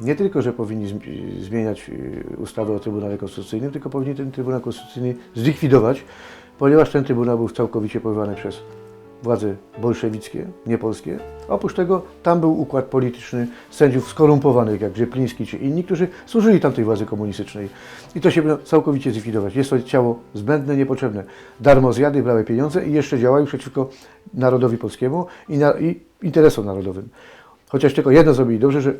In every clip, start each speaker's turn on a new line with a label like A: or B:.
A: nie tylko, że powinni zm- zmieniać y, ustawę o Trybunale Konstytucyjnym, tylko powinni ten Trybunał Konstytucyjny zlikwidować, ponieważ ten Trybunał był całkowicie powołany przez władze bolszewickie, nie polskie. Oprócz tego tam był układ polityczny sędziów skorumpowanych, jak Grzepliński czy inni, którzy służyli tamtej władzy komunistycznej. I to się powinno całkowicie zlikwidować. Jest to ciało zbędne, niepotrzebne. Darmo zjady, brały pieniądze i jeszcze działały przeciwko narodowi polskiemu i, na, i interesom narodowym. Chociaż tylko jedno zrobili dobrze, że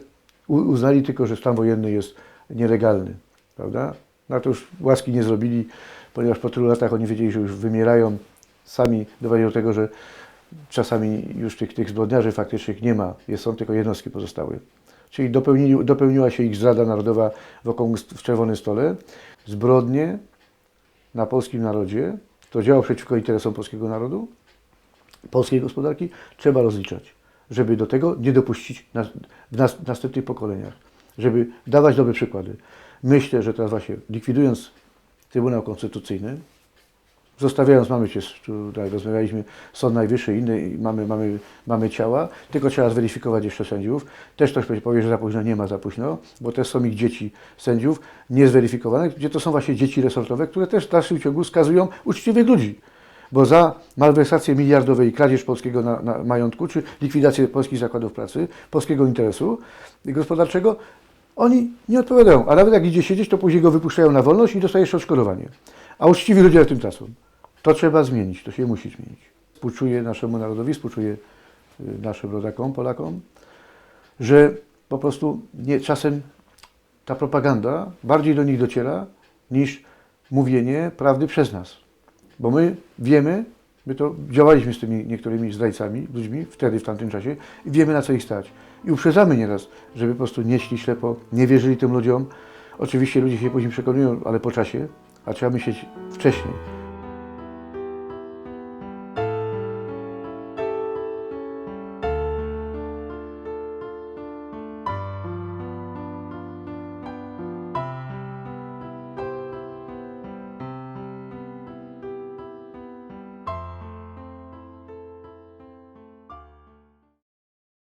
A: uznali tylko, że stan wojenny jest nielegalny, prawda? Na to już łaski nie zrobili, ponieważ po tylu latach oni wiedzieli, że już wymierają. Sami dowiedzieli do tego, że czasami już tych, tych zbrodniarzy faktycznych nie ma, jest, są tylko jednostki pozostałe. Czyli dopełnili, dopełniła się ich zdrada narodowa w, około, w Czerwonym Stole. Zbrodnie na polskim narodzie, to działo przeciwko interesom polskiego narodu, polskiej gospodarki, trzeba rozliczać, żeby do tego nie dopuścić w nas, następnych pokoleniach, żeby dawać dobre przykłady. Myślę, że teraz właśnie likwidując Trybunał Konstytucyjny, zostawiając, mamy się, tutaj rozmawialiśmy, Sąd Najwyższy, i mamy, mamy, mamy ciała, tylko trzeba zweryfikować jeszcze sędziów. Też ktoś powie, że za późno, nie ma za późno, bo też są ich dzieci sędziów niezweryfikowane, gdzie to są właśnie dzieci resortowe, które też w dalszym ciągu skazują uczciwych ludzi. Bo za malwersację miliardowe i kradzież polskiego na, na majątku, czy likwidację polskich zakładów pracy, polskiego interesu gospodarczego, oni nie odpowiadają. A nawet jak idzie siedzieć, to później go wypuszczają na wolność i dostaje jeszcze odszkodowanie. A uczciwi ludzie tym tracą. To trzeba zmienić, to się musi zmienić. Współczuję naszemu narodowi, współczuję y, naszym rodakom, Polakom, że po prostu nie, czasem ta propaganda bardziej do nich dociera niż mówienie prawdy przez nas. Bo my wiemy, my to działaliśmy z tymi niektórymi zdrajcami, ludźmi wtedy, w tamtym czasie i wiemy na co ich stać. I uprzedzamy nieraz, żeby po prostu nie ślepo, nie wierzyli tym ludziom. Oczywiście ludzie się później przekonują, ale po czasie, a trzeba myśleć wcześniej.